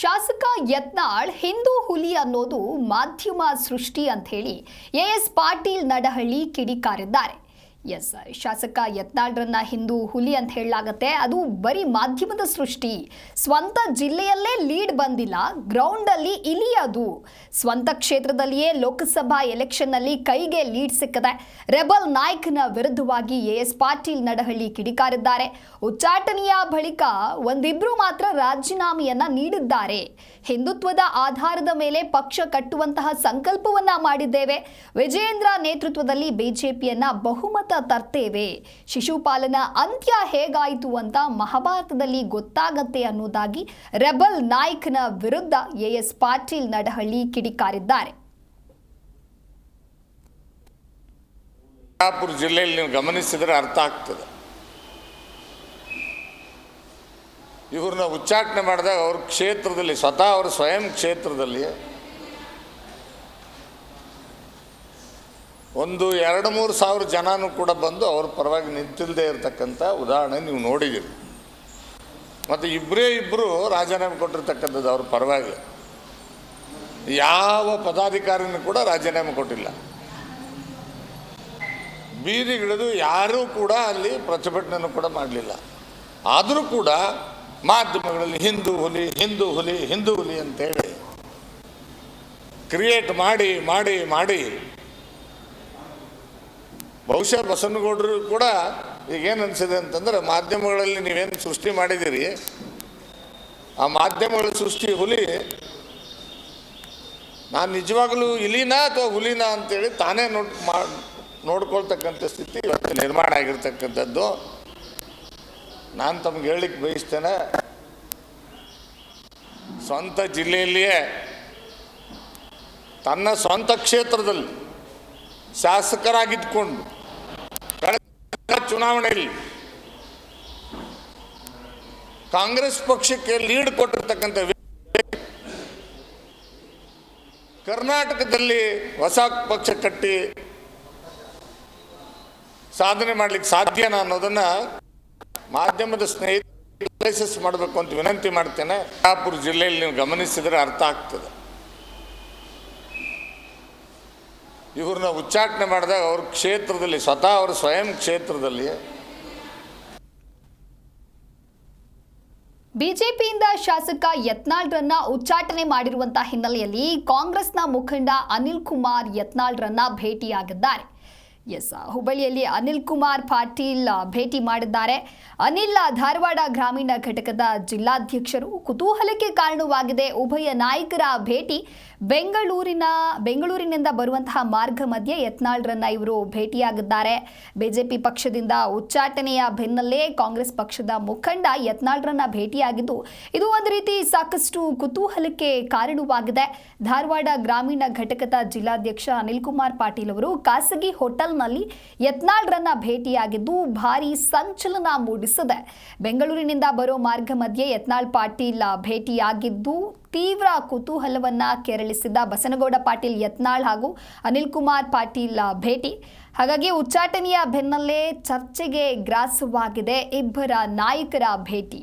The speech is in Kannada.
ಶಾಸಕ ಯತ್ನಾಳ್ ಹಿಂದೂ ಹುಲಿ ಅನ್ನೋದು ಮಾಧ್ಯಮ ಸೃಷ್ಟಿ ಅಂತ ಹೇಳಿ ಎ ಎಸ್ ಪಾಟೀಲ್ ನಡಹಳ್ಳಿ ಕಿಡಿಕಾರಿದ್ದಾರೆ. ಎಸ್ ಶಾಸಕ ಯತ್ನಾಳ್ರನ್ನ ಹಿಂದೂ ಹುಲಿ ಅಂತ ಹೇಳಲಾಗತ್ತೆ. ಅದು ಬರೀ ಮಾಧ್ಯಮದ ಸೃಷ್ಟಿ. ಸ್ವಂತ ಜಿಲ್ಲೆಯಲ್ಲೇ ಲೀಡ್ ಬಂದಿಲ್ಲ ಗ್ರೌಂಡಲ್ಲಿ ಇಲಿ ಅದು ಸ್ವಂತ ಕ್ಷೇತ್ರದಲ್ಲಿಯೇ ಲೋಕಸಭಾ ಎಲೆಕ್ಷನ್ನಲ್ಲಿ ಕೈಗೆ ಲೀಡ್ ಸಿಕ್ಕದೆ, ರೆಬಲ್ ನಾಯಕನ ವಿರುದ್ಧವಾಗಿ ಎ ಎಸ್ ಪಾಟೀಲ್ ನಡಹಳ್ಳಿ ಕಿಡಿಕಾರಿದ್ದಾರೆ. ಉಚ್ಚಾಟನೆಯ ಬಳಿಕ ಒಂದಿಬ್ರು ಮಾತ್ರ ರಾಜೀನಾಮೆಯನ್ನ ನೀಡಿದ್ದಾರೆ. ಹಿಂದುತ್ವದ ಆಧಾರದ ಮೇಲೆ ಪಕ್ಷ ಕಟ್ಟುವಂತಹ ಸಂಕಲ್ಪವನ್ನ ಮಾಡಿದ್ದೇವೆ. ವಿಜಯೇಂದ್ರ ನೇತೃತ್ವದಲ್ಲಿ ಬಿಜೆಪಿಯನ್ನ ಬಹುಮತ ತರ್ತೇವೆ. ಶಿಶುಪಾಲನ ಅಂತ್ಯ ಹೇಗಾಯಿತು ಅಂತ ಮಹಾಭಾರತದಲ್ಲಿ ಗೊತ್ತಾಗತ್ತೆ ಅನ್ನೋದಾಗಿ ರೆಬಲ್ ನಾಯಕನ ವಿರುದ್ಧ ಎಸ್ ಪಾಟೀಲ್ ನಡಹಳ್ಳಿ ಕಿಡಿಕಾರಿದ್ದಾರೆ. ಬಿಜಾಪುರ ಜಿಲ್ಲೆಯಲ್ಲಿ ನೀವು ಗಮನಿಸಿದರೆ ಅರ್ಥ ಆಗ್ತದೆ. ಇವ್ರನ್ನ ಉಚ್ಚಾಟನೆ ಮಾಡಿದಾಗ ಅವ್ರ ಕ್ಷೇತ್ರದಲ್ಲಿ ಸ್ವತಃ ಅವ್ರ ಸ್ವಯಂ ಕ್ಷೇತ್ರದಲ್ಲಿ ಒಂದು ಎರಡು ಮೂರು ಸಾವಿರ ಜನನೂ ಕೂಡ ಬಂದು ಅವ್ರ ಪರವಾಗಿ ನಿಂತಿಲ್ಲದೆ ಇರತಕ್ಕಂಥ ಉದಾಹರಣೆ ನೀವು ನೋಡಿದ್ದೀರಿ. ಮತ್ತು ಇಬ್ಬರೇ ಇಬ್ಬರು ರಾಜೀನಾಮೆ ಕೊಟ್ಟಿರ್ತಕ್ಕಂಥದ್ದು ಅವ್ರ ಪರವಾಗಿ ಯಾವ ಪದಾಧಿಕಾರಿನೂ ಕೂಡ ರಾಜೀನಾಮೆ ಕೊಟ್ಟಿಲ್ಲ. ಬೀದಿಗಿಳಿದು ಯಾರೂ ಕೂಡ ಅಲ್ಲಿ ಪ್ರತಿಭಟನೆಯನ್ನು ಕೂಡ ಮಾಡಲಿಲ್ಲ. ಆದರೂ ಕೂಡ ಮಾಧ್ಯಮಗಳಲ್ಲಿ ಹಿಂದೂ ಹುಲಿ ಹಿಂದೂ ಹುಲಿ ಹಿಂದೂ ಹುಲಿ ಅಂತೇಳಿ ಕ್ರಿಯೇಟ್ ಮಾಡಿ ಮಾಡಿ ಮಾಡಿ ಬಹುಶಃ ಬಸವನಗೌಡರು ಕೂಡ ಈಗೇನು ಅನಿಸಿದೆ ಅಂತಂದ್ರೆ ಮಾಧ್ಯಮಗಳಲ್ಲಿ ನೀವೇನು ಸೃಷ್ಟಿ ಮಾಡಿದ್ದೀರಿ, ಆ ಮಾಧ್ಯಮಗಳ ಸೃಷ್ಟಿ ಹುಲಿ ನಾನು ನಿಜವಾಗಲೂ ಇಲಿನಾ ಅಥವಾ ಹುಲಿನಾ ಅಂತೇಳಿ ತಾನೇ ನೋಡ್ ಮಾ ನೋಡ್ಕೊಳ್ತಕ್ಕಂಥ ಸ್ಥಿತಿ ಇವತ್ತು ನಿರ್ಮಾಣ ಆಗಿರ್ತಕ್ಕಂಥದ್ದು. ನಾನು ತಮ್ಗೆ ಹೇಳಲಿಕ್ಕೆ ಬಯಸ್ತೇನೆ, ಸ್ವಂತ ಜಿಲ್ಲೆಯಲ್ಲಿಯೇ ತನ್ನ ಸ್ವಂತ ಕ್ಷೇತ್ರದಲ್ಲಿ ಶಾಸಕರಾಗಿದ್ದುಕೊಂಡು ಕಳೆದ ಚುನಾವಣೆಯಲ್ಲಿ ಕಾಂಗ್ರೆಸ್ ಪಕ್ಷಕ್ಕೆ ಲೀಡ್ ಕೊಟ್ಟಿರ್ತಕ್ಕಂಥ ಕರ್ನಾಟಕದಲ್ಲಿ ಹೊಸ ಪಕ್ಷ ಕಟ್ಟಿ ಸಾಧನೆ ಮಾಡಲಿಕ್ಕೆ ಸಾಧ್ಯನಾ ಅನ್ನೋದನ್ನ ಮಾಧ್ಯಮದ ಸ್ನೇಹಿತ ಅನಲೈಸಿಸ್ ಮಾಡಬೇಕು ಅಂತ ವಿನಂತಿ ಮಾಡ್ತೇನೆ. ಬಿಜಾಪುರ ಜಿಲ್ಲೆಯಲ್ಲಿ ನೀವು ಗಮನಿಸಿದರೆ ಅರ್ಥ ಆಗ್ತದೆ. ಇವ್ರನ್ನ ಉಚ್ಚಾಟನೆ ಮಾಡಿದಾಗ ಅವ್ರ ಕ್ಷೇತ್ರದಲ್ಲಿ, ಸ್ವತಃ ಅವ್ರ ಸ್ವಯಂ ಕ್ಷೇತ್ರದಲ್ಲಿ ಬಿಜೆಪಿಯಿಂದ ಶಾಸಕ ಯತ್ನಾಳ್ರನ್ನ ಉಚ್ಚಾಟನೆ ಮಾಡಿರುವಂತಹ ಹಿನ್ನೆಲೆಯಲ್ಲಿ ಕಾಂಗ್ರೆಸ್ನ ಮುಖಂಡ ಅನಿಲ್ ಕುಮಾರ್ ಯತ್ನಾಳ್ರನ್ನ ಭೇಟಿಯಾಗಿದ್ದಾರೆ. ಎಸ್ ಹುಬ್ಬಳ್ಳಿಯಲ್ಲಿ ಅನಿಲ್ ಕುಮಾರ್ ಪಾಟೀಲ್ ಭೇಟಿ ಮಾಡಿದ್ದಾರೆ. ಅನಿಲ್ ಧಾರವಾಡ ಗ್ರಾಮೀಣ ಘಟಕದ ಜಿಲ್ಲಾಧ್ಯಕ್ಷರು ಕುತೂಹಲಕ್ಕೆ ಕಾರಣವಾಗಿದೆ. ಉಭಯ ನಾಯಕರ ಭೇಟಿ ಬೆಂಗಳೂರಿನ, ಬೆಂಗಳೂರಿನಿಂದ ಬರುವಂತಹ ಮಾರ್ಗ ಮಧ್ಯೆ ಯತ್ನಾಳ್ರನ್ನ ಇವರು ಭೇಟಿಯಾಗಿದ್ದಾರೆ. ಬಿಜೆಪಿ ಪಕ್ಷದಿಂದ ಉಚ್ಚಾಟನೆಯ ಬೆನ್ನಲ್ಲೇ ಕಾಂಗ್ರೆಸ್ ಪಕ್ಷದ ಮುಖಂಡ ಯತ್ನಾಳ್ರನ್ನ ಭೇಟಿಯಾಗಿದ್ದು, ಇದು ಒಂದು ರೀತಿ ಸಾಕಷ್ಟು ಕುತೂಹಲಕ್ಕೆ ಕಾರಣವಾಗಿದೆ. ಧಾರವಾಡ ಗ್ರಾಮೀಣ ಘಟಕದ ಜಿಲ್ಲಾಧ್ಯಕ್ಷ ಅನಿಲ್ ಕುಮಾರ್ ಪಾಟೀಲ್ ಅವರು ಖಾಸಗಿ ಹೋಟೆಲ್ನಲ್ಲಿ ಯತ್ನಾಳ್ರನ್ನ ಭೇಟಿಯಾಗಿದ್ದು ಭಾರಿ ಸಂಚಲನ ಮೂಡಿಸಿದೆ. ಬೆಂಗಳೂರಿನಿಂದ ಬರೋ ಮಾರ್ಗ ಮಧ್ಯೆ ಯತ್ನಾಳ್ ಪಾಟೀಲ್ ಭೇಟಿಯಾಗಿದ್ದು ತೀವ್ರ ಕುತೂಹಲವನ್ನ ಕೆರಳಿಸಿದ ಬಸನಗೌಡ ಪಾಟೀಲ್, ಯತ್ನಾಳ್ ಹಾಗೂ ಅನಿಲ್ ಕುಮಾರ್ ಪಾಟೀಲ್ ಭೇಟಿ. ಹಾಗಾಗಿ ಉಚ್ಚಾಟನೆಯ ಬೆನ್ನಲ್ಲೇ ಚರ್ಚೆಗೆ ಗ್ರಾಸವಾಗಿದೆ ಇಬ್ಬರ ನಾಯಕರ ಭೇಟಿ.